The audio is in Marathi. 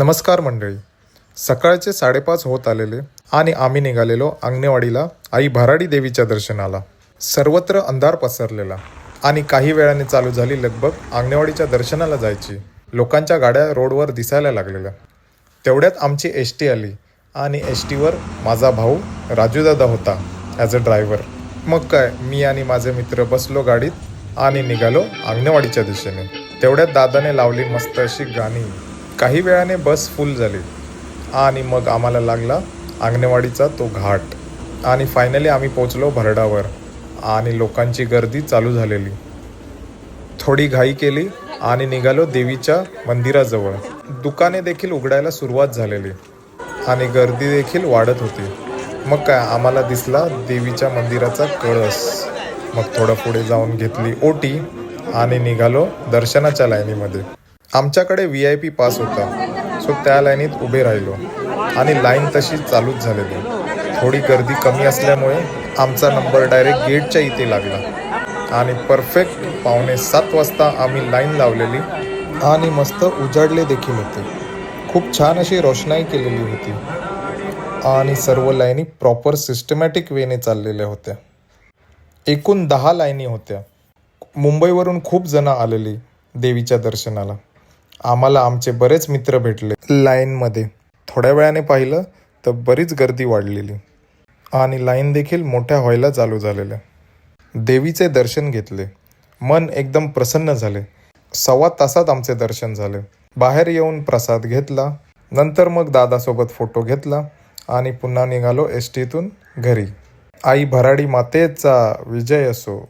नमस्कार मंडळी. सकाळचे साडेपाच होत आलेले आणि आम्ही निघालेलो अंगणेवाडीला आई भराडी देवीच्या दर्शनाला. सर्वत्र अंधार पसरलेला आणि काही वेळाने चालू झाली लगबग आंगणेवाडीच्या दर्शनाला जायची. लोकांच्या गाड्या रोडवर दिसायला लागलेल्या. तेवढ्यात आमची एस टी आली आणि एस टीवर माझा भाऊ राजूदादा होता ॲज अ ड्रायव्हर मग काय मी आणि माझे मित्र बसलो गाडीत आणि निघालो अंगणेवाडीच्या दिशेने. तेवढ्यात दादाने लावली मस्त अशी गाणी. काही वेळाने बस फुल झाली. आणि मग आम्हाला लागला अंगणवाडीचा तो घाट. आणि फायनली आम्ही पोचलो भरडावर. आणि लोकांची गर्दी चालू झालेली. थोडी घाई केली आणि निघालो देवीच्या मंदिराजवळ. दुकाने देखील उघडायला सुरुवात झालेली. आणि गर्दी देखील वाढत होती. मग काय आम्हाला दिसला देवीच्या मंदिराचा कळस. मग थोडं पुढे जाऊन घेतली ओटी आणि निघालो दर्शनाच्या लाईनीमध्ये. आमच्याकडे व्ही आय पी पास होता. सो त्या लाईनीत उभे राहिलो. आणि लाईन तशी चालूच झालेली. थोडी गर्दी कमी असल्यामुळे आमचा नंबर डायरेक्ट गेटच्या इथे लागला. आणि परफेक्ट पावणे सात वाजता आम्ही लाईन लावलेली. आणि मस्त उजाडले देखील होते. खूप छान अशी रोषणाई केलेली होती. आणि सर्व लाईनी प्रॉपर सिस्टमॅटिक वेने चाललेल्या होत्या. एकूण दहा लाईनी होत्या. मुंबईवरून खूप जण आलेली देवीच्या दर्शनाला. आम्हाला आमचे बरेच मित्र भेटले. लाईनमध्ये. थोड्या वेळाने पाहिलं तर बरीच गर्दी वाढलेली. आणि लाईन देखील मोठ्या व्हायला चालू झालेल्या. देवीचे दर्शन घेतले. मन एकदम प्रसन्न झाले. सव्वा तासात आमचे दर्शन झाले. बाहेर येऊन प्रसाद घेतला. नंतर मग दादासोबत फोटो घेतला. आणि पुन्हा निघालो एस टीतून घरी. आई भराडी मातेचा विजय असो